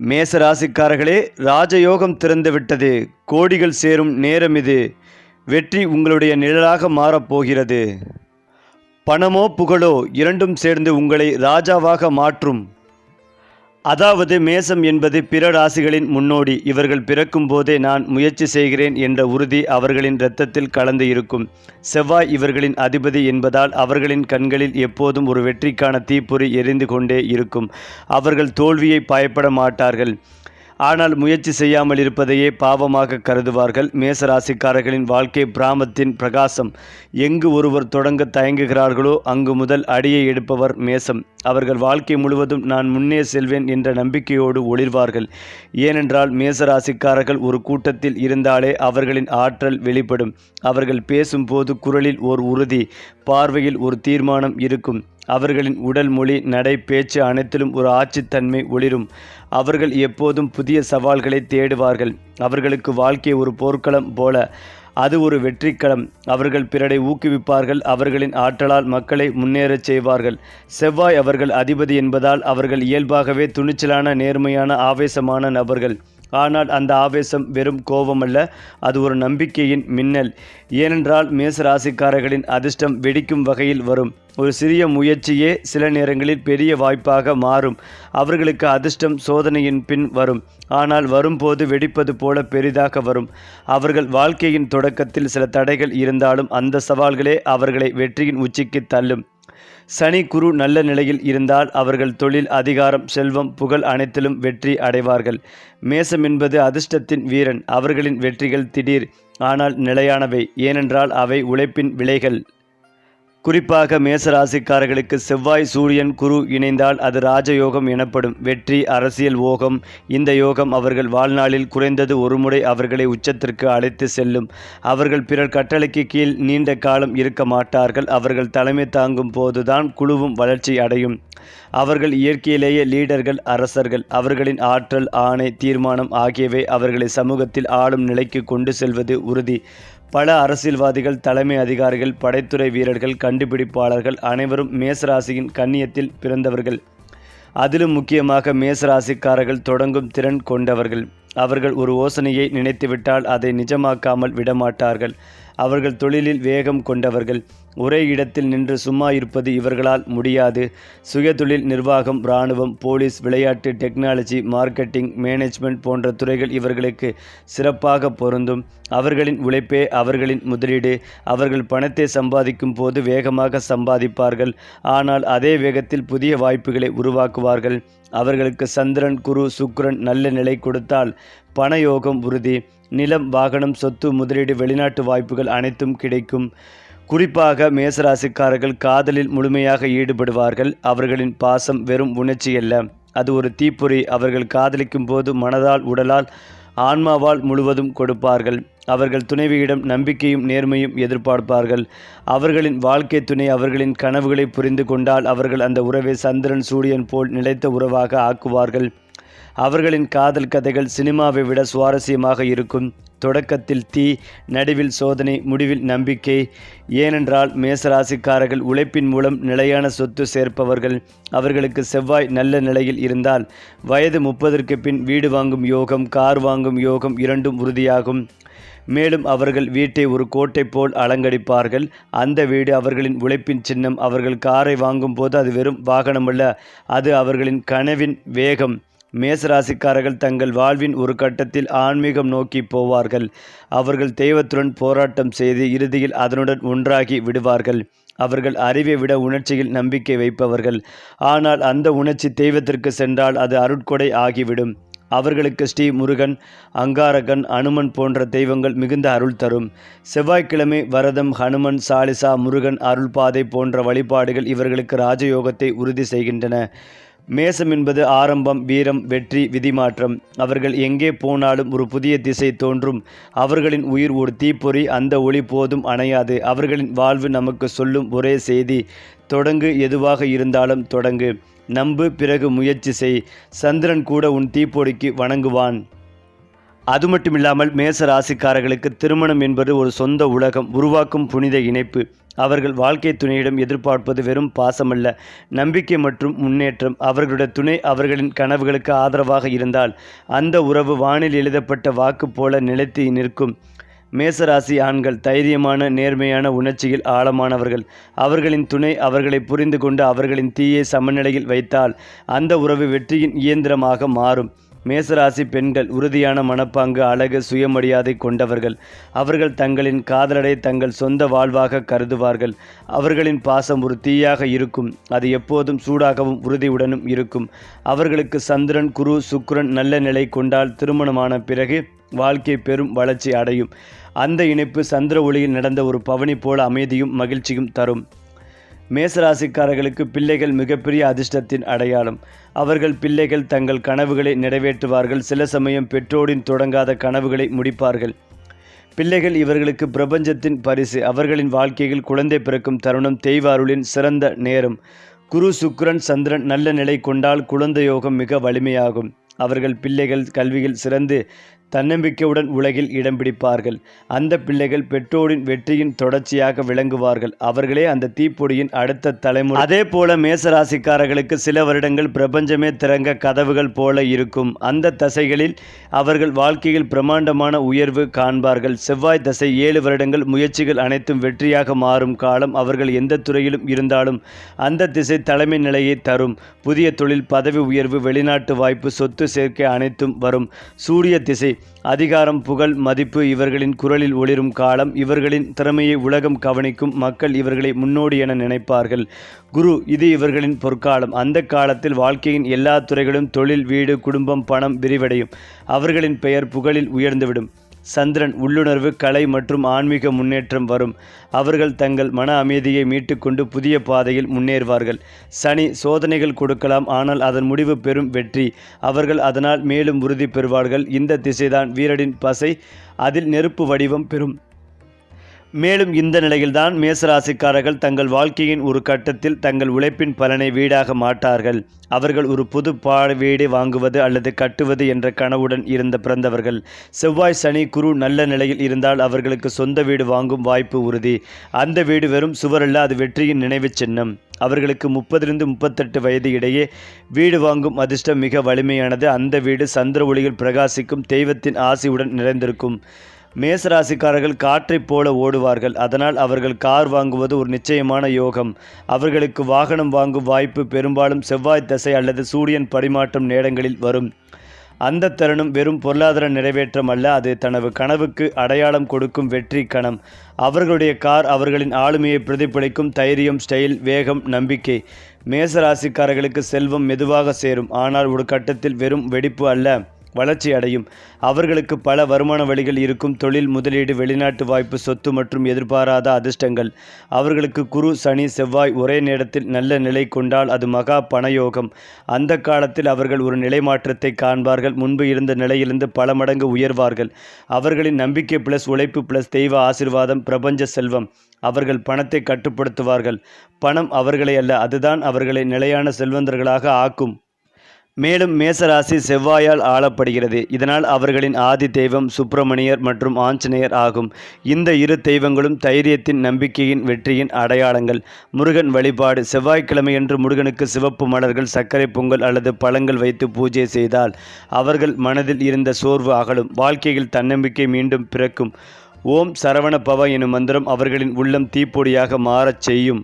மேச ராசிக்காரர்களே ராஜயோகம் திறந்துவிட்டது கோடிகள் சேரும் நேரம் இது. வெற்றி உங்களுடைய நிழலாக மாறப்போகிறது பணமோ புகழோ இரண்டும் சேர்ந்து உங்களை ராஜாவாக மாற்றும். அதாவது மேசம் என்பது பிற ராசிகளின் முன்னோடி. இவர்கள் பிறக்கும் போதே நான் முயற்சி செய்கிறேன் என்ற உறுதி அவர்களின் இரத்தத்தில் கலந்து இருக்கும். செவ்வாய் இவர்களின் அதிபதி என்பதால் அவர்களின் கண்களில் எப்போதும் ஒரு வெற்றிக்கான தீப்பொறி எரிந்து கொண்டே இருக்கும். அவர்கள் தோல்வியை பயப்பட மாட்டார்கள். ஆனால் முயற்சி செய்யாமல் இருப்பதையே பாவமாக கருதுவார்கள். மேச ராசிக்காரர்களின் வாழ்க்கை பிராமத்தின் பிரகாசம். எங்கு ஒருவர் தொடங்க தயங்குகிறார்களோ அங்கு முதல் அடியை எடுப்பவர் மேசம். அவர்கள் வாழ்க்கை முழுவதும் நான் முன்னே செல்வேன் என்ற நம்பிக்கையோடு ஒளிர்வார்கள். ஏனென்றால் மேச ராசிக்காரர்கள் ஒரு கூட்டத்தில் இருந்தாலே அவர்களின் ஆற்றல் வெளிப்படும். அவர்கள் பேசும்போது குரலில் ஓர் உறுதி பார்வையில் ஒரு தீர்மானம் இருக்கும். அவர்களின் உடல் மொழி நடை பேச்சு அனைத்திலும் ஒரு ஆட்சித்தன்மை ஒளிரும். அவர்கள் எப்போதும் புதிய சவால்களை தேடுவார்கள். அவர்களுக்கு வாழ்க்கை ஒரு போர்க்களம் போல. அது ஒரு வெற்றிக்களம். அவர்கள் பிறரை ஊக்குவிப்பார்கள். அவர்களின் ஆற்றலால் மக்களை முன்னேறச் செய்வார்கள். செவ்வாய் அவர்கள் அதிபதி என்பதால் அவர்கள் இயல்பாகவே துணிச்சலான நேர்மையான ஆவேசமான நபர்கள். ஆனால் அந்த ஆவேசம் வெறும் கோபமல்ல அது ஒரு நம்பிக்கையின் மின்னல். ஏனென்றால் மேச ராசிக்காரர்களின் அதிர்ஷ்டம் வெடிக்கும் வகையில் வரும். ஒரு சிறிய முயற்சியே சில நேரங்களில் பெரிய வாய்ப்பாக மாறும். அவர்களுக்கு அதிர்ஷ்டம் சோதனையின் பின் வரும். ஆனால் வரும்போது வெடிப்பது போல பெரிதாக வரும். அவர்கள் வாழ்க்கையின் தொடக்கத்தில் சில தடைகள் இருந்தாலும் அந்த சவால்களே அவர்களை வெற்றியின் உச்சிக்கு தள்ளும். சனி குரு நல்ல நிலையில் இருந்தால் அவர்கள் தொழில் அதிகாரம் செல்வம் புகழ் அனைத்திலும் வெற்றி அடைவார்கள். மேசம் என்பது அதிர்ஷ்டத்தின் வீரன். அவர்களின் வெற்றிகள் திடீர் ஆனால் நிலையானவை. ஏனென்றால் அவை உழைப்பின் விலைகள். குறிப்பாக மேசராசிக்காரர்களுக்கு செவ்வாய் சூரியன் குரு இணைந்தால் அது ராஜயோகம் எனப்படும். வெற்றி அரசியல் ஓகம் இந்த யோகம் அவர்கள் வாழ்நாளில் குறைந்தது ஒருமுறை அவர்களை உச்சத்திற்கு அழைத்து செல்லும். அவர்கள் பிறர் கட்டளைக்கு கீழ் நீண்ட காலம் இருக்க மாட்டார்கள். அவர்கள் தலைமை தாங்கும் போதுதான் குழுவும் வளர்ச்சி அடையும். அவர்கள் இயற்கையிலேயே லீடர்கள் அரசர்கள். அவர்களின் ஆற்றல் ஆணை தீர்மானம் ஆகியவை அவர்களை சமூகத்தில் ஆளும் நிலைக்கு கொண்டு செல்வது உறுதி. பல அரசியல்வாதிகள் தலைமை அதிகாரிகள் படைத்துறை வீரர்கள் கண்டுபிடிப்பாளர்கள் அனைவரும் மேசராசியின் கண்ணியத்தில் பிறந்தவர்கள். அதிலும் முக்கியமாக மேசராசிக்காரர்கள் தொடங்கும் திறன் கொண்டவர்கள். அவர்கள் ஒரு யோசனையை நினைத்துவிட்டால் அதை நிஜமாக்காமல் விடமாட்டார்கள். அவர்கள் தொழிலில் வேகம் கொண்டவர்கள். ஒரே இடத்தில் நின்று சும்மா இருப்பது இவர்களால் முடியாது. சுயதொழில் நிர்வாகம் இராணுவம் போலீஸ் விளையாட்டு டெக்னாலஜி மார்க்கெட்டிங் மேனேஜ்மெண்ட் போன்ற துறைகள் இவர்களுக்கு சிறப்பாக பொருந்தும். அவர்களின் உழைப்பே அவர்களின் முதலீடு. அவர்கள் பணத்தை சம்பாதிக்கும் போது வேகமாக சம்பாதிப்பார்கள். ஆனால் அதே வேகத்தில் புதிய வாய்ப்புகளை உருவாக்குவார்கள். அவர்களுக்கு சந்திரன் குரு சுக்ரன் நல்ல நிலை கொடுத்தால் பணயோகம் உறுதி. நிலம் வாகனம் சொத்து முதலீடு வெளிநாட்டு வாய்ப்புகள் அனைத்தும் கிடைக்கும். குறிப்பாக மேசராசிக்காரர்கள் காதலில் முழுமையாக ஈடுபடுவார்கள். அவர்களின் பாசம் வெறும் உணர்ச்சி அல்ல. அது ஒரு தீப்பொறி. அவர்கள் காதலிக்கும் போது மனதால் உடலால் ஆன்மாவால் முழுவதும் கொடுப்பார்கள். அவர்கள் துணைவியிடம் நம்பிக்கையும் நேர்மையும் எதிர்பார்ப்பார்கள். அவர்களின் வாழ்க்கை துணை அவர்களின் கனவுகளை புரிந்து கொண்டால் அவர்கள் அந்த உறவை சந்திரன் சூரியன் போல் நிலைத்த உறவாக ஆக்குவார்கள். அவர்களின் காதல் கதைகள் சினிமாவை விட சுவாரஸ்யமாக இருக்கும். தொடக்கத்தில் தீ நடுவில் சோதனை முடிவில் நம்பிக்கை. ஏனென்றால் மேசராசிக்காரர்கள் உழைப்பின் மூலம் நிலையான சொத்து சேர்ப்பவர்கள். அவர்களுக்கு செவ்வாய் நல்ல நிலையில் இருந்தால் வயது முப்பதற்கு பின் வீடு வாங்கும் யோகம் கார் வாங்கும் யோகம் இரண்டும் உறுதியாகும். மேலும் அவர்கள் வீட்டை ஒரு கோட்டை போல் அலங்கடிப்பார்கள் அந்த வீடு அவர்களின் உழைப்பின் சின்னம். அவர்கள் காரை வாங்கும் போது அது வெறும் வாகனமல்ல அது அவர்களின் கனவின் வேகம். மேசராசிக்காரர்கள் தங்கள் வாழ்வின் ஒரு கட்டத்தில் ஆன்மீகம் நோக்கி போவார்கள். அவர்கள் தெய்வத்துடன் போராட்டம் செய்து இறுதியில் அதனுடன் ஒன்றாகி விடுவார்கள். அவர்கள் அறிவை விட உணர்ச்சியில் நம்பிக்கை வைப்பவர்கள். ஆனால் அந்த உணர்ச்சி தெய்வத்திற்கு சென்றால் அது அருட்கொடை ஆகிவிடும். அவர்களுக்கு ஸ்ரீ முருகன் அங்காரகன் அனுமன் போன்ற தெய்வங்கள் மிகுந்த அருள் தரும். செவ்வாய்க்கிழமை வரதம் ஹனுமன் சாலிசா முருகன் அருள்பாதை போன்ற வழிபாடுகள் இவர்களுக்கு ராஜயோகத்தை உறுதி செய்கின்றன. மேசம் என்பது ஆரம்பம் வீரம் வெற்றி விதிமாற்றம். அவர்கள் எங்கே போனாலும் ஒரு புதிய திசை தோன்றும். அவர்களின் உயிர் ஒரு தீப்பொறி அந்த ஒளி போதும் அணையாது. அவர்களின் வாழ்வு நமக்கு சொல்லும் ஒரே செய்தி தொடங்கு எதுவாக இருந்தாலும் தொடங்கு. நம்பு பிறகு முயற்சி செய். சந்திரன் கூட உன் தீப்பொடிக்கு வணங்குவான். அது மட்டுமில்லாமல் மேச ராசிக்காரர்களுக்கு திருமணம் என்பது ஒரு சொந்த உலகம் உருவாக்கும் புனித இணைப்பு. அவர்கள் வாழ்க்கை துணையிடம் எதிர்பார்ப்பது வெறும் பாசமல்ல. நம்பிக்கை மற்றும் முன்னேற்றம் அவர்களுடைய துணை அவர்களின் கனவுகளுக்கு ஆதரவாக இருந்தால் அந்த உறவு வானில் எழுதப்பட்ட வாக்கு போல நிலைத்து நிற்கும். மேசராசி ஆண்கள் தைரியமான நேர்மையான உணர்ச்சியில் ஆழமானவர்கள். அவர்களின் துணை அவர்களை புரிந்து கொண்டு அவர்களின் தீயை சமநிலையில் வைத்தால் அந்த உறவு வெற்றியின் இயந்திரமாக மாறும். மேசராசி பெண்கள் உறுதியான மனப்பாங்கு அழகு சுயமரியாதை கொண்டவர்கள். அவர்கள் தங்களின் காதலரை தங்கள் சொந்த வாழ்வாக கருதுவார்கள். அவர்களின் பாசம் ஒரு தீயாக இருக்கும். அது எப்போதும் சூடாகவும் உறுதியுடனும் இருக்கும். அவர்களுக்கு சந்திரன் குரு சுக்ரன் நல்ல நிலை கொண்டால் திருமணமான பிறகு வாழ்க்கை பெரும் வளர்ச்சி அடையும். அந்த இணைப்பு சந்திர ஒளியில் நடந்த ஒரு பவனி போல அமைதியும் மகிழ்ச்சியும் தரும். மேசராசிக்காரர்களுக்கு பிள்ளைகள் மிகப்பெரிய அதிர்ஷ்டத்தின் அடையாளம். அவர்கள் பிள்ளைகள் தங்கள் கனவுகளை நிறைவேற்றுவார்கள். சில சமயம் பெற்றோரின் தொடங்காத கனவுகளை முடிப்பார்கள். பிள்ளைகள் இவர்களுக்கு பிரபஞ்சத்தின் பரிசு. அவர்களின் வாழ்க்கையில் குழந்தை பிறக்கும் தருணம் தெய்வ அருளின் சிறந்த நேரம். குரு சுக்ரன் சந்திரன் நல்ல நிலை கொண்டால் குழந்தை யோகம் மிக வலிமையாகும். அவர்கள் பிள்ளைகள் கல்வியில் சிறந்து தன்னம்பிக்கையுடன் உலகில் இடம் பிடிப்பார்கள். அந்த பிள்ளைகள் பெற்றோரின் வெற்றியின் தொடர்ச்சியாக விளங்குவார்கள். அவர்களே அந்த தீப்பொடியின் அடுத்த தலைமுறை. அதே போல மேசராசிக்காரர்களுக்கு சில வருடங்கள் பிரபஞ்சமே திறங்க கதவுகள் போல இருக்கும். அந்த தசைகளில் அவர்கள் வாழ்க்கையில் பிரம்மாண்டமான உயர்வு காண்பார்கள். செவ்வாய் தசை ஏழு வருடங்கள் முயற்சிகள் அனைத்தும் வெற்றியாக மாறும் காலம் அவர்கள் எந்த துறையிலும் இருந்தாலும் அந்த திசை தலைமை நிலையை தரும். புதிய தொழில் பதவி உயர்வு வெளிநாட்டு வாய்ப்பு சொத்து சேர்க்கை அனைத்தும் வரும். சூரிய திசை அதிகாரம் புகழ் மதிப்பு இவர்களின் குரலில் ஒளிரும் காலம் இவர்களின் திறமையை உலகம் கவனிக்கும் மக்கள் இவர்களை முன்னோடி என நினைப்பார்கள். குரு இது இவர்களின் பொற்காலம். அந்த காலத்தில் வாழ்க்கையின் எல்லா துறைகளும் தொழில் வீடு குடும்பம் பணம் விரிவடையும். அவர்களின் பெயர் புகழில் உயர்ந்துவிடும். சந்திரன் உள்ளுணர்வு கலை மற்றும் ஆன்மீக முன்னேற்றம் வரும். அவர்கள் தங்கள் மன அமைதியை மீட்டுக்கொண்டு புதிய பாதையில் முன்னேறுவார்கள். சனி சோதனைகள் கொடுக்கலாம் ஆனால் அதன் முடிவு பெறும் வெற்றி. அவர்கள் அதனால் மேலும் உறுதி பெறுவார்கள். இந்த திசைதான் வீரடின் பசை. அதில் நெருப்பு வடிவம் பெறும். மேலும் இந்த நிலையில்தான் மேசராசிக்காரர்கள் தங்கள் வாழ்க்கையின் ஒரு கட்டத்தில் தங்கள் உழைப்பின் பலனை வீடாக மாட்டார்கள். அவர்கள் ஒரு புது பா வீடு வாங்குவது அல்லது கட்டுவது என்ற கனவுடன் இருந்த பிறந்தவர்கள். செவ்வாய் சனி குரு நல்ல நிலையில் இருந்தால் அவர்களுக்கு சொந்த வீடு வாங்கும் வாய்ப்பு உறுதி. அந்த வீடு வெறும் சுவரல்ல அது வெற்றியின் நினைவுச் சின்னம். அவர்களுக்கு முப்பதிலிருந்து முப்பத்தெட்டு வயது இடையே வீடு வாங்கும் அதிர்ஷ்டம் மிக வலிமையானது. அந்த வீடு சந்திர ஒளியில் பிரகாசிக்கும் தெய்வத்தின் ஆசையுடன் நிறைந்திருக்கும். மேசராசிக்காரர்கள் காற்றைப் போல ஓடுவார்கள். அதனால் அவர்கள் கார் வாங்குவது ஒரு நிச்சயமான யோகம். அவர்களுக்கு வாகனம் வாங்கும் வாய்ப்பு பெரும்பாலும் செவ்வாய் தசை அல்லது சூரியன் பரிமாற்றம் நேரங்களில் வரும். அந்த தருணம் வெறும் பொருளாதார நிறைவேற்றம் அல்ல அது தனது கனவுக்கு அடையாளம் கொடுக்கும் வெற்றி கணம். அவர்களுடைய கார் அவர்களின் ஆளுமையை பிரதிபலிக்கும் தைரியம் ஸ்டைல் வேகம் நம்பிக்கை. மேசராசிக்காரர்களுக்கு செல்வம் மெதுவாக சேரும். ஆனால் ஒரு கட்டத்தில் வெறும் வெடிப்பு அல்ல. வளர்ச்சி அடையும் அவர்களுக்கு பல வருமான வழிகள் இருக்கும். தொழில் முதலீடு வெளிநாட்டு வாய்ப்பு சொத்து மற்றும் எதிர்பாராத அதிர்ஷ்டங்கள். அவர்களுக்கு குரு சனி செவ்வாய் ஒரே நேரத்தில் நல்ல நிலை கொண்டால் அது மகா பணயோகம். அந்த காலத்தில் அவர்கள் ஒரு நிலை மாற்றத்தை காண்பார்கள். முன்பு இருந்த நிலையிலிருந்து பல மடங்கு உயர்வார்கள். அவர்களின் நம்பிக்கை பிளஸ் உழைப்பு பிளஸ் தெய்வ ஆசிர்வாதம் பிரபஞ்ச செல்வம். அவர்கள் பணத்தை கட்டுப்படுத்துவார்கள். பணம் அவர்களை அல்ல அதுதான் அவர்களை நிலையான செல்வந்தர்களாக ஆக்கும். மேலும் மேசராசி செவ்வாயால் ஆளப்படுகிறது. இதனால் அவர்களின் ஆதி தெய்வம் சுப்பிரமணியர் மற்றும் ஆஞ்சநேயர் ஆகும். இந்த இரு தெய்வங்களும் தைரியத்தின் நம்பிக்கையின் வெற்றியின் அடையாளங்கள். முருகன் வழிபாடு செவ்வாய்க்கிழமையன்று முருகனுக்கு சிவப்பு மலர்கள் சர்க்கரை பொங்கல் அல்லது பழங்கள் வைத்து பூஜை செய்தால் அவர்கள் மனதில் இருந்த சோர்வு அகலும். வாழ்க்கையில் தன்னம்பிக்கை மீண்டும் பிறக்கும். ஓம் சரவண பவ எனும் மந்திரம் அவர்களின் உள்ளம் தீப்பொடியாக மாறச் செய்யும்.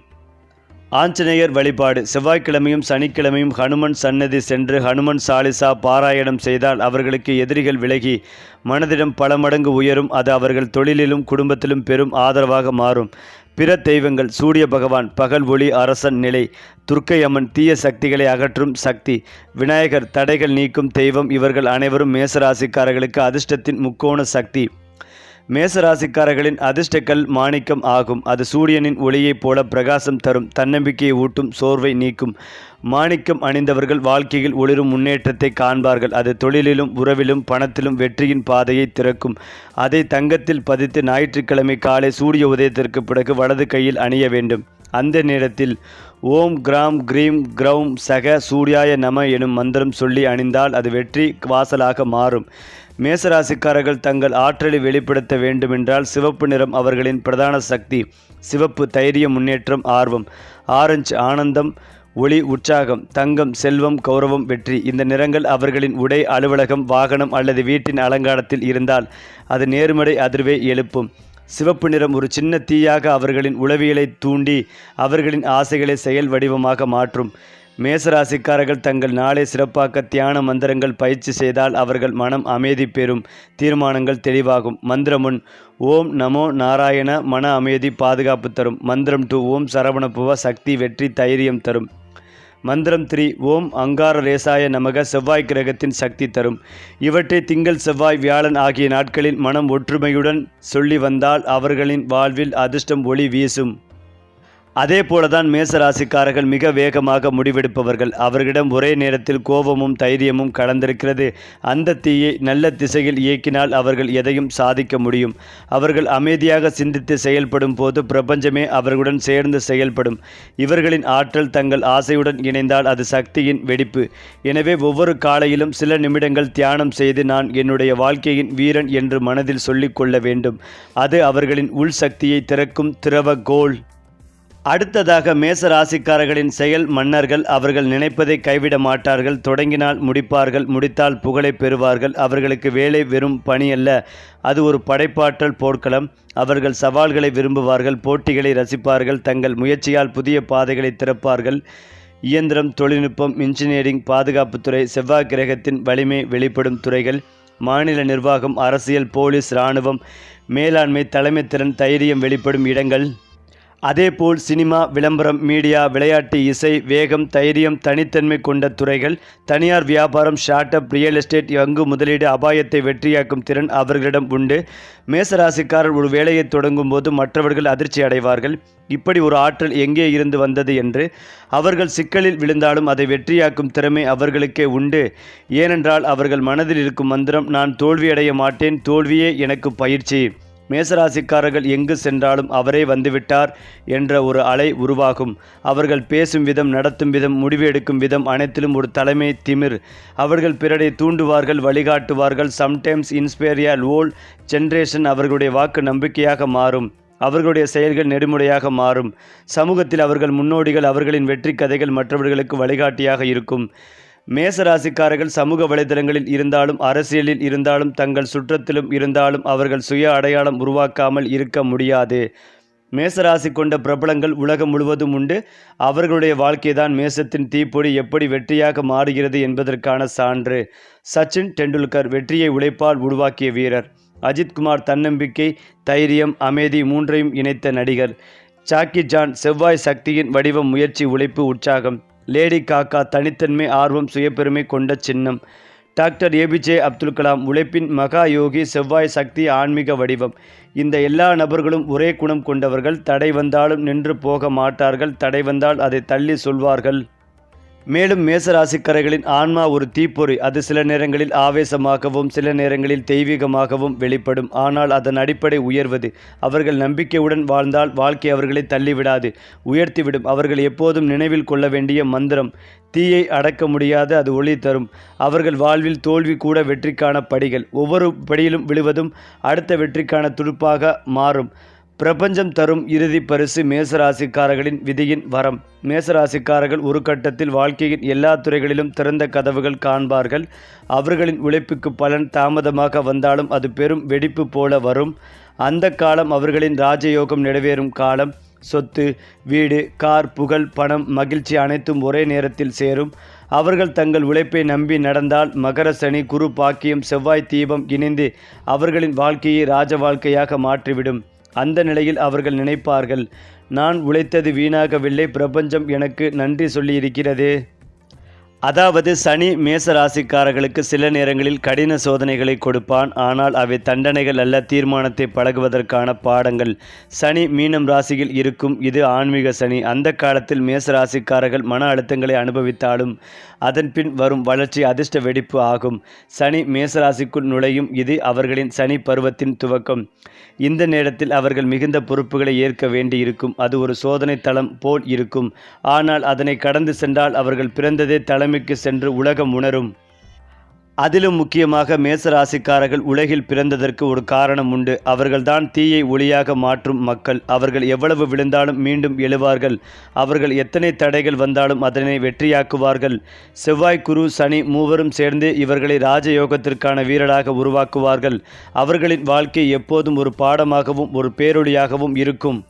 ஆஞ்சநேயர் வழிபாடு. செவ்வாய்க்கிழமையும் சனிக்கிழமையும் ஹனுமன் சன்னதி சென்று ஹனுமன் சாலிசா பாராயணம் செய்தால் அவர்களுக்கு எதிரிகள் விலகி மனதிடம் பல மடங்கு உயரும். அது அவர்கள் தொழிலிலும் குடும்பத்திலும் பெரும் ஆதரவாக மாறும். பிற தெய்வங்கள் சூரிய பகவான் பகல் ஒளி அரசன் நிலை துர்க்கை அம்மன் தீய சக்திகளை அகற்றும் சக்தி விநாயகர் தடைகள் நீக்கும் தெய்வம் இவர்கள் அனைவரும் மேசராசிக்காரர்களுக்கு அதிர்ஷ்டத்தின் முக்கோண சக்தி. மேசராசிக்காரர்களின் அதிர்ஷ்டக்கல் மாணிக்கம் ஆகும். அது சூரியனின் ஒளியைப் போல பிரகாசம் தரும். தன்னம்பிக்கையை ஊட்டும் சோர்வை நீக்கும். மாணிக்கம் அணிந்தவர்கள் வாழ்க்கையில் ஒளிரும் முன்னேற்றத்தை காண்பார்கள். அது தொழிலிலும் உறவிலும் பணத்திலும் வெற்றியின் பாதையை திறக்கும். அதை தங்கத்தில் பதித்து ஞாயிற்றுக்கிழமை காலை சூரிய உதயத்திற்கு பிறகு வலது கையில் அணிய வேண்டும். அந்த நேரத்தில் ஓம் கிராம் கிரீம் கிரௌம் சக சூர்யாய நம எனும் மந்திரம் சொல்லி அணிந்தால் அது வெற்றி வாசலாக மாறும். மேசராசிக்காரர்கள் தங்கள் ஆற்றலை வெளிப்படுத்த வேண்டுமென்றால் சிவப்பு நிறம் அவர்களின் பிரதான சக்தி சிவப்பு தைரியம் முன்னேற்றம் ஆர்வம் ஆரஞ்சு ஆனந்தம் ஒளி உற்சாகம் தங்கம் செல்வம் கௌரவம் வெற்றி. இந்த நிறங்கள் அவர்களின் உடை அலுவலகம் வாகனம் அல்லது வீட்டின் அலங்காரத்தில் இருந்தால் அது நேர்மறை அதிர்வை எழுப்பும். சிவப்பு நிறம் ஒரு சின்ன தீயாக அவர்களின் உளவியலை தூண்டி அவர்களின் ஆசைகளை செயல் வடிவமாக மாற்றும். மேசராசிக்காரர்கள் தங்கள் நாளை சிறப்பாக்க தியான மந்திரங்கள் பயிற்சி செய்தால் அவர்கள் மனம் அமைதி பெறும். தீர்மானங்கள் தெளிவாகும். மந்திரமுன் ஓம் நமோ நாராயண மன அமைதி பாதுகாப்பு தரும். மந்திரம் டூ ஓம் சரவணபுவ சக்தி வெற்றி தைரியம் தரும். மந்திரம் த்ரீ ஓம் அங்கார ரேசாய நமக செவ்வாய் கிரகத்தின் சக்தி தரும். இவற்றை திங்கள் செவ்வாய் வியாழன் ஆகிய நாட்களில் மனம் ஒற்றுமையுடன் சொல்லி வந்தால் அவர்களின் வாழ்வில் அதிர்ஷ்டம் ஒளி வீசும். அதே போலதான் மேசராசிக்காரர்கள் மிக வேகமாக முடிவெடுப்பவர்கள். அவர்களிடம் ஒரே நேரத்தில் கோபமும் தைரியமும் கலந்திருக்கிறது. அந்த தீயை நல்ல திசையில் இயக்கினால் அவர்கள் எதையும் சாதிக்க முடியும். அவர்கள் அமைதியாக சிந்தித்து செயல்படும் போது பிரபஞ்சமே அவர்களுடன் சேர்ந்து செயல்படும். இவர்களின் ஆற்றல் தங்கள் ஆசையுடன் இணைந்தால் அது சக்தியின் வெடிப்பு. எனவே ஒவ்வொரு காலையிலும் சில நிமிடங்கள் தியானம் செய்து நான் என்னுடைய வாழ்க்கையின் வீரன் என்று மனதில் சொல்லிக்கொள்ள வேண்டும். அது அவர்களின் உள் சக்தியை திறக்கும் திரவ கோல் அடுத்ததாக மேச ராசிக்காரர்களின் செயல் மன்னர்கள் அவர்கள் நினைப்பதை கைவிட மாட்டார்கள் தொடங்கினால் முடிப்பார்கள் முடித்தால் புகழை பெறுவார்கள். அவர்களுக்கு வேலை வெறும் பணி அல்ல அது ஒரு படைப்பாற்றல் போர்க்களம். அவர்கள் சவால்களை விரும்புவார்கள் போட்டிகளை ரசிப்பார்கள் தங்கள் முயற்சியால் புதிய பாதைகளை திறப்பார்கள். இயந்திரம் தொழில்நுட்பம் இன்ஜினியரிங் பாதுகாப்புத்துறை செவ்வாய் கிரகத்தின் வலிமை வெளிப்படும் துறைகள். மாநில நிர்வாகம் அரசியல் போலீஸ் இராணுவம் மேலாண்மை தலைமைத்திறன் தைரியம் வெளிப்படும் இடங்கள். அதேபோல் சினிமா விளம்பரம் மீடியா விளையாட்டு இசை வேகம் தைரியம் தனித்தன்மை கொண்ட துறைகள் தனியார் வியாபாரம் ஷார்ட் அப் ரியல் எஸ்டேட் எங்கு முதலீடு அபாயத்தை வெற்றியாக்கும் திறன் அவர்களிடம் உண்டு. மேசராசிக்காரர் ஒரு வேலையை தொடங்கும் போது மற்றவர்கள் அதிர்ச்சி அடைவார்கள். இப்படி ஒரு ஆற்றல் எங்கே இருந்து வந்தது என்று அவர்கள் சிக்கலில் விழுந்தாலும் அதை வெற்றியாக்கும் திறமை அவர்களுக்கே உண்டு. ஏனென்றால் அவர்கள் மனதில் இருக்கும் மந்திரம் நான் தோல்வியடைய மாட்டேன் தோல்வியே எனக்கு பயிற்சி. மேசராசிக்காரர்கள் எங்கு சென்றாலும் அவரே வந்துவிட்டார் என்ற ஒரு அலை உருவாகும். அவர்கள் பேசும் விதம் நடத்தும் விதம் முடிவு எடுக்கும் விதம் அனைத்திலும் ஒரு தலைமை திமிர். அவர்கள் பிறரை தூண்டுவார்கள் வழிகாட்டுவார்கள். சம்டைம்ஸ் இன்ஸ்பேரியா ஓல் ஜென்ரேஷன் அவர்களுடைய வாக்கு நம்பிக்கையாக மாறும். அவர்களுடைய செயல்கள் நெடுமுறையாக மாறும். சமூகத்தில் அவர்கள் முன்னோடிகள் அவர்களின் வெற்றி கதைகள் மற்றவர்களுக்கு வழிகாட்டியாக இருக்கும். மேசராசிக்காரர்கள் சமூக வலைதளங்களில் இருந்தாலும் அரசியலில் இருந்தாலும் தங்கள் சுற்றத்திலும் இருந்தாலும் அவர்கள் சுய அடையாளம் உருவாக்காமல் இருக்க முடியாது. மேசராசி கொண்ட பிரபலங்கள் உலகம் முழுவதும் உண்டு. அவர்களுடைய வாழ்க்கைதான் மேசத்தின் தீப்பொடி எப்படி வெற்றியாக மாறுகிறது என்பதற்கான சான்று. சச்சின் டெண்டுல்கர் வெற்றியை உழைப்பால் உருவாக்கிய வீரர். அஜித்குமார் தன்னம்பிக்கை தைரியம் அமைதி மூன்றையும் இணைத்த நடிகர். சாக்கி ஜான் செவ்வாய் சக்தியின் வடிவம் முயற்சி உழைப்பு உற்சாகம். லேடி காக்கா தனித்தன்மை ஆர்வம் சுயபெருமை கொண்ட சின்னம். டாக்டர் ஏபிஜே அப்துல் கலாம் உழைப்பின் மகா யோகி செவ்வாய் சக்தி ஆன்மீக வடிவம். இந்த எல்லா நபர்களும் ஒரே குணம் கொண்டவர்கள். தடை வந்தாலும் நின்று போக மாட்டார்கள். தடை வந்தால் அதை தள்ளி சொல்வார்கள். மேலும் மேசராசிக்கரைகளின் ஆன்மா ஒரு தீப்பொறி. அது சில நேரங்களில் ஆவேசமாகவும் சில நேரங்களில் தெய்வீகமாகவும் வெளிப்படும். ஆனால் அதன் அடிப்படை உயர்வது அவர்கள் நம்பிக்கையுடன் வாழ்ந்தால் வாழ்க்கை அவர்களை தள்ளிவிடாது. உயர்த்திவிடும் அவர்கள் எப்போதும் நினைவில் கொள்ள வேண்டிய மந்திரம். தீயை அடக்க முடியாத அது ஒளி தரும். அவர்கள் வாழ்வில் தோல்வி கூட வெற்றிக்கான படிகள். ஒவ்வொரு படியிலும் விழுவதும் அடுத்த வெற்றிக்கான துடுப்பாக மாறும். பிரபஞ்சம் தரும் இறுதி பரிசு மேசராசிக்காரர்களின் விதியின் வரம். மேசராசிக்காரர்கள் ஒரு கட்டத்தில் வாழ்க்கையின் எல்லா துறைகளிலும் திறந்த கதவுகள் காண்பார்கள். அவர்களின் உழைப்புக்கு பலன் தாமதமாக வந்தாலும் அது பெரும் வெடிப்பு போல வரும். அந்த காலம் அவர்களின் ராஜயோகம் நிறைவேறும் காலம். சொத்து வீடு கார் புகழ் பணம் மகிழ்ச்சி அனைத்தும் ஒரே நேரத்தில் சேரும். அவர்கள் தங்கள் உழைப்பை நம்பி நடந்தால் மகர சனி குரு பாக்கியம் செவ்வாய் தீபம் இணைந்து அவர்களின் வாழ்க்கையை ராஜ வாழ்க்கையாக மாற்றிவிடும். அந்த நிலையில் அவர்கள் நினைப்பார்கள் நான் உழைத்தது வீணாகவில்லை பிரபஞ்சம் எனக்கு நன்றி சொல்லியிருக்கிறது. அதாவது சனி மேச ராசிக்காரர்களுக்கு சில நேரங்களில் கடின சோதனைகளை கொடுப்பான். ஆனால் அவை தண்டனைகள் அல்ல தீர்மானத்தை பழகுவதற்கான பாடங்கள். சனி மீனம் ராசியில் இருக்கும் இது ஆன்மீக சனி. அந்த காலத்தில் மேச ராசிக்காரர்கள் மன அழுத்தங்களை அனுபவித்தாலும் அதன்பின் வரும் வளர்ச்சி அதிர்ஷ்ட வெடிப்பு ஆகும். சனி மேசராசிக்குள் நுழையும் இது அவர்களின் சனி பருவத்தின் துவக்கம். இந்த நேரத்தில் அவர்கள் மிகுந்த பொறுப்புகளை ஏற்க வேண்டி இருக்கும் அது ஒரு சோதனை தளம் போல் இருக்கும். ஆனால் அதனை கடந்து சென்றால் அவர்கள் பிறந்ததே தலைமை தலைமைக்கு சென்று உலகம் உணரும். அதிலும் முக்கியமாக மேசராசிக்காரர்கள் உலகில் பிறந்ததற்கு ஒரு காரணம் உண்டு. அவர்கள்தான் தீயை ஒளியாக மாற்றும் மக்கள். அவர்கள் எவ்வளவு விழுந்தாலும் மீண்டும் எழுவார்கள். அவர்கள் எத்தனை தடைகள் வந்தாலும் அதனை வெற்றியாக்குவார்கள். செவ்வாய் குரு சனி மூவரும் சேர்ந்து இவர்களை ராஜயோகத்திற்கான வீரராக உருவாக்குவார்கள். அவர்களின் வாழ்க்கை எப்போதும் ஒரு பாடமாகவும் ஒரு பேரொழியாகவும் இருக்கும்.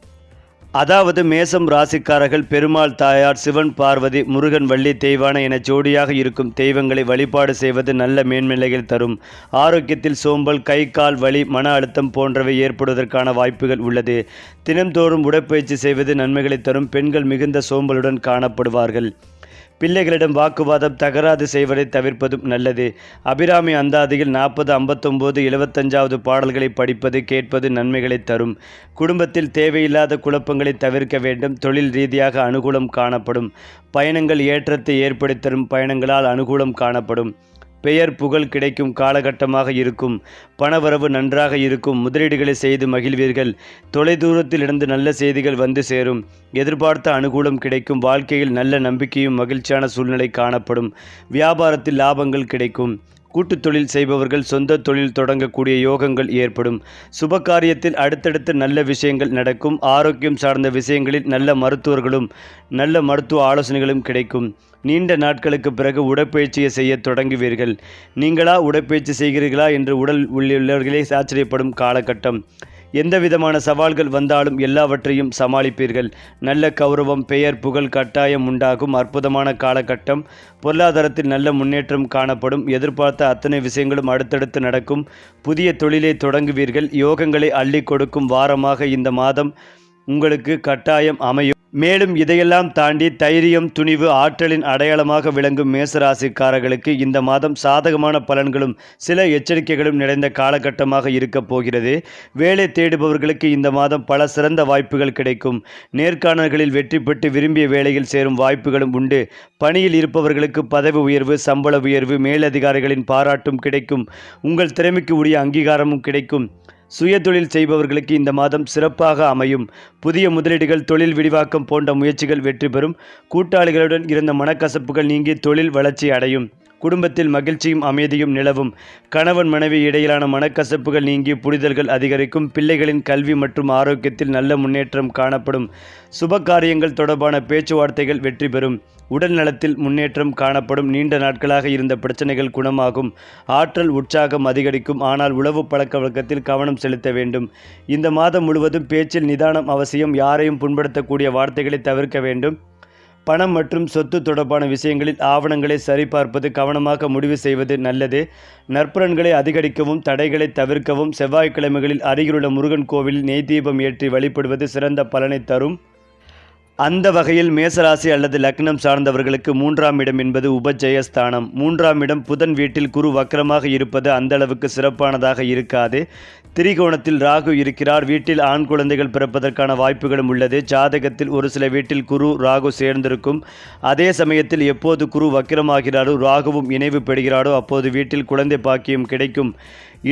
அதாவது மேசம் ராசிக்காரர்கள் பெருமாள் தாயார் சிவன் பார்வதி முருகன் வள்ளி தெய்வான என ஜோடியாக இருக்கும் தெய்வங்களை வழிபாடு செய்வது நல்ல மேன்மைகள் தரும். ஆரோக்கியத்தில் சோம்பல் கை கால் வலி மன அழுத்தம் போன்றவை ஏற்படுவதற்கான வாய்ப்புகள் உள்ளது. தினம்தோறும் உடற்பயிற்சி செய்வது நன்மைகளை தரும் பெண்கள் மிகுந்த சோம்பலுடன் காணப்படுவார்கள். பிள்ளைகளிடம் வாக்குவாதம் தகராறு செய்வதை தவிர்ப்பதும் நல்லது. அபிராமி அந்தாதியில் நாற்பது ஐம்பத்தொம்போது எழுபத்தஞ்சாவது பாடல்களை படிப்பது கேட்பது நன்மைகளை தரும். குடும்பத்தில் தேவையில்லாத குழப்பங்களை தவிர்க்க வேண்டும். தொழில் ரீதியாக அனுகூலம் காணப்படும். பயணங்கள் ஏற்றத்தை ஏற்படுத்தரும் பயணங்களால் அனுகூலம் காணப்படும். பெயர் புகழ் கிடைக்கும் காலகட்டமாக இருக்கும். பணவரவு நன்றாக இருக்கும். முதலீடுகளை செய்து மகிழ்வீர்கள். தொலைதூரத்தில் இருந்து நல்ல செய்திகள் வந்து சேரும். எதிர்பார்த்த அனுகூலம் கிடைக்கும். வாழ்க்கையில் நல்ல நம்பிக்கையும் மகிழ்ச்சியான சூழ்நிலை காணப்படும். வியாபாரத்தில் லாபங்கள் கிடைக்கும். கூட்டு தொழில் செய்பவர்கள் சொந்த தொழில் தொடங்கக்கூடிய யோகங்கள் ஏற்படும். சுப காரியத்தில் அடுத்தடுத்து நல்ல விஷயங்கள் நடக்கும். ஆரோக்கியம் சார்ந்த விஷயங்களில் நல்ல மருத்துவர்களும் நல்ல மருத்துவ ஆலோசனைகளும் கிடைக்கும். நீண்ட நாட்களுக்கு பிறகு உடற்பயிற்சியை செய்ய தொடங்குவீர்கள். நீங்களா உடற்பயிற்சி செய்கிறீர்களா என்று உடல் உள்ளவர்களே ஆச்சரியப்படும் காலகட்டம். எந்த விதமான சவால்கள் வந்தாலும் எல்லாவற்றையும் சமாளிப்பீர்கள். நல்ல கௌரவம் பெயர் புகழ் கட்டாயம் உண்டாகும். அற்புதமான காலகட்டம். பொருளாதாரத்தில் நல்ல முன்னேற்றம் காணப்படும். எதிர்பார்த்த அத்தனை விஷயங்களும் அடுத்தடுத்து நடக்கும். புதிய தொழிலை தொடங்குவீர்கள். யோகங்களை அள்ளி கொடுக்கும் வாரமாக இந்த மாதம் உங்களுக்கு கட்டாயம் அமையும். மேலும் இதையெல்லாம் தாண்டி தைரியம் துணிவு ஆற்றலின் அடையாளமாக விளங்கும் மேசராசிக்காரர்களுக்கு இந்த மாதம் சாதகமான பலன்களும் சில எச்சரிக்கைகளும் நிறைந்த காலகட்டமாக இருக்கப் போகிறது. வேலை தேடுபவர்களுக்கு இந்த மாதம் பல சிறந்த வாய்ப்புகள் கிடைக்கும். நேர்காணல்களில் வெற்றி பெற்று விரும்பிய வேலையில் சேரும் வாய்ப்புகளும் உண்டு. பணியில் இருப்பவர்களுக்கு பதவி உயர்வு சம்பள உயர்வு மேலதிகாரிகளின் பாராட்டும் கிடைக்கும். உங்கள் திறமைக்கு உரிய அங்கீகாரமும் கிடைக்கும். சுயதொழில் செய்பவர்களுக்கு இந்த மாதம் சிறப்பாக அமையும். புதிய முதலீடுகள் தொழில் விரிவாக்கம் போன்ற முயற்சிகள் வெற்றி பெறும். கூட்டாளிகளுடன் இருந்த மனக்கசப்புகள் நீங்கி தொழில் வளர்ச்சி அடையும். குடும்பத்தில் மகிழ்ச்சியும் அமைதியும் நிலவும். கணவன் மனைவி இடையிலான மனக்கசப்புகள் நீங்கி புரிதல்கள் அதிகரிக்கும். பிள்ளைகளின் கல்வி மற்றும் ஆரோக்கியத்தில் நல்ல முன்னேற்றம் காணப்படும். சுப காரியங்கள் தொடர்பான பேச்சுவார்த்தைகள் வெற்றி பெறும். உடல் நலத்தில் முன்னேற்றம் காணப்படும். நீண்ட நாட்களாக இருந்த பிரச்சனைகள் குணமாகும். ஆற்றல் உற்சாகம் அதிகரிக்கும். ஆனால் உளவு பழக்க வழக்கத்தில் கவனம் செலுத்த வேண்டும். இந்த மாதம் முழுவதும் பேச்சில் நிதானம் அவசியம். யாரையும் புண்படுத்தக்கூடிய வார்த்தைகளை தவிர்க்க வேண்டும். பணம் மற்றும் சொத்து தொடர்பான விஷயங்களில் ஆவணங்களை சரிபார்ப்பது கவனமாக முடிவு செய்வது நல்லது. நற்பலன்களை அதிகரிக்கவும் தடைகளை தவிர்க்கவும் செவ்வாய்க்கிழமைகளில் அருகிலுள்ள முருகன் கோவிலில் நெய் தீபம் ஏற்றி வழிபடுவது சிறந்த பலனை தரும். அந்த வகையில் மேசராசி அல்லது லக்னம் சார்ந்தவர்களுக்கு மூன்றாம் இடம் என்பது உபஜயஸ்தானம். மூன்றாம் இடம் புதன் வீட்டில் குரு வக்கரமாக இருப்பது அந்த அளவுக்கு சிறப்பானதாக இருக்காது. திரிகோணத்தில் ராகு இருக்கிறார். வீட்டில் ஆண் குழந்தைகள் பிறப்பதற்கான வாய்ப்புகளும் உள்ளது. ஜாதகத்தில் ஒரு சில வீட்டில் குரு ராகு சேர்ந்திருக்கும். அதே சமயத்தில் எப்போது குரு வக்கிரமாகிறாரோ ராகுவும் இணைவு பெறுகிறாரோ அப்போது வீட்டில் குழந்தை பாக்கியம் கிடைக்கும்.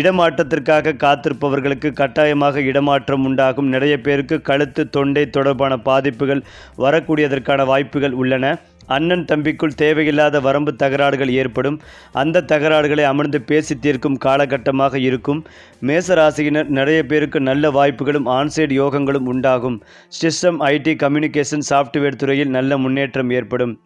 இடமாற்றத்திற்காக காத்திருப்பவர்களுக்கு கட்டாயமாக இடமாற்றம் உண்டாகும். நிறைய பேருக்கு கழுத்து தொண்டை தொடர்பான பாதிப்புகள் வரக்கூடியதற்கான வாய்ப்புகள் உள்ளன. அண்ணன் தம்பிக்குள் தேவையில்லாத வரம்பு தகராறுகள் ஏற்படும். அந்த தகராறுகளை அமர்ந்து பேசி தீர்க்கும் காலகட்டமாக இருக்கும். மேசராசியினர் நிறைய பேருக்கு நல்ல வாய்ப்புகளும் ஆன்சைடு யோகங்களும் உண்டாகும். சிஸ்டம் ஐடி கம்யூனிகேஷன் சாஃப்ட்வேர் துறையில் நல்ல முன்னேற்றம் ஏற்படும்.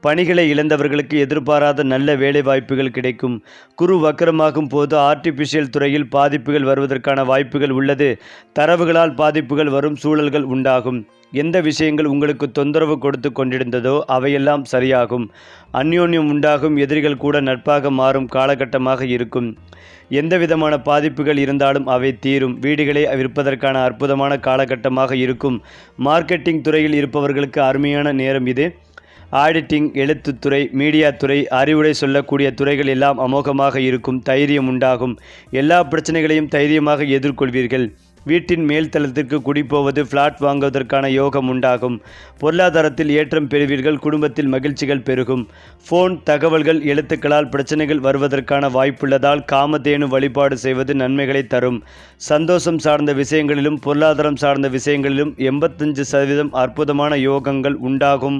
பணிகளை இழந்தவர்களுக்கு எதிர்பாராத நல்ல வேலை வாய்ப்புகள் கிடைக்கும். குரு வக்கரமாகும் போது ஆர்டிபிஷியல் துறையில் பாதிப்புகள் வருவதற்கான வாய்ப்புகள் உள்ளது. தரவுகளால் பாதிப்புகள் வரும் சூழல்கள் உண்டாகும். எந்த விஷயங்கள் உங்களுக்கு தொந்தரவு கொடுத்து கொண்டிருந்ததோ அவையெல்லாம் சரியாகும். அந்யோன்யம் உண்டாகும் எதிரிகள் கூட நட்பாக மாறும் காலகட்டமாக இருக்கும். எந்த விதமான பாதிப்புகள் இருந்தாலும் அவை தீரும். வீடுகளை விற்பதற்கான அற்புதமான காலகட்டமாக இருக்கும். மார்க்கெட்டிங் துறையில் இருப்பவர்களுக்கு அருமையான நேரம் இது. ஆடிட்டிங் எழுத்துத்துறை மீடியா துறை அறிவுரை சொல்லக்கூடிய துறைகள் எல்லாம் அமோகமாக இருக்கும் தைரியம் உண்டாகும். எல்லா பிரச்சனைகளையும் தைரியமாக எதிர்கொள்வீர்கள். வீட்டின் மேல்தளத்திற்கு குடிப்போவது ஃப்ளாட் வாங்குவதற்கான யோகம் உண்டாகும். பொருளாதாரத்தில் ஏற்றம் பெறுவீர்கள் குடும்பத்தில் மகிழ்ச்சிகள் பெருகும். ஃபோன் தகவல்கள் எழுத்துக்களால் பிரச்சனைகள் வருவதற்கான வாய்ப்புள்ளதால் காமதேனு வழிபாடு செய்வது நன்மைகளை தரும். சந்தோஷம் சார்ந்த விஷயங்களிலும் பொருளாதாரம் சார்ந்த விஷயங்களிலும் எண்பத்தஞ்சு சதவீதம் அற்புதமான யோகங்கள் உண்டாகும்.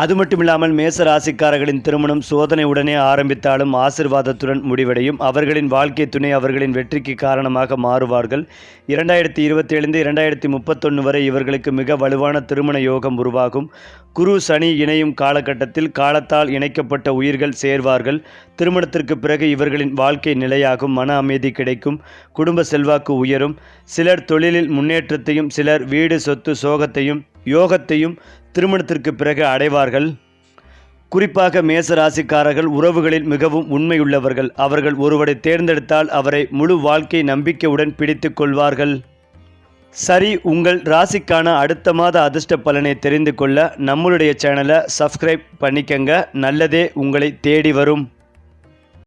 அது மட்டுமில்லாமல் மேச ராசிக்காரர்களின் திருமணம் சோதனையுடனே ஆரம்பித்தாலும் ஆசிர்வாதத்துடன் முடிவடையும். அவர்களின் வாழ்க்கை துணை அவர்களின் வெற்றிக்கு காரணமாக மாறுவார்கள். இரண்டாயிரத்தி இருபத்தேழுந்து இரண்டாயிரத்தி முப்பத்தொன்று வரை இவர்களுக்கு மிக வலுவான திருமண யோகம் உருவாகும். குரு சனி இணையும் காலகட்டத்தில் காலத்தால் இணைக்கப்பட்ட உயிர்கள் சேர்வார்கள். திருமணத்திற்கு பிறகு இவர்களின் வாழ்க்கை நிலையாகும். மன அமைதி கிடைக்கும். குடும்ப செல்வாக்கு உயரும். சிலர் தொழிலில் முன்னேற்றத்தையும் சிலர் வீடு சொத்து சோகத்தையும் யோகத்தையும் திருமணத்திற்கு பிறகு அடைவார்கள். குறிப்பாக மேச ராசிக்காரர்கள் உறவுகளில் மிகவும் உண்மையுள்ளவர்கள். அவர்கள் ஒருவரை தேர்ந்தெடுத்தால் அவரை முழு வாழ்க்கை நம்பிக்கையுடன் பிடித்து கொள்வார்கள். சரி உங்கள் ராசிக்கான அடுத்த மாத அதிர்ஷ்ட பலனை தெரிந்து கொள்ள நம்மளுடைய சேனலை சப்ஸ்கிரைப் பண்ணிக்கங்க. நல்லதே உங்களை தேடி வரும்.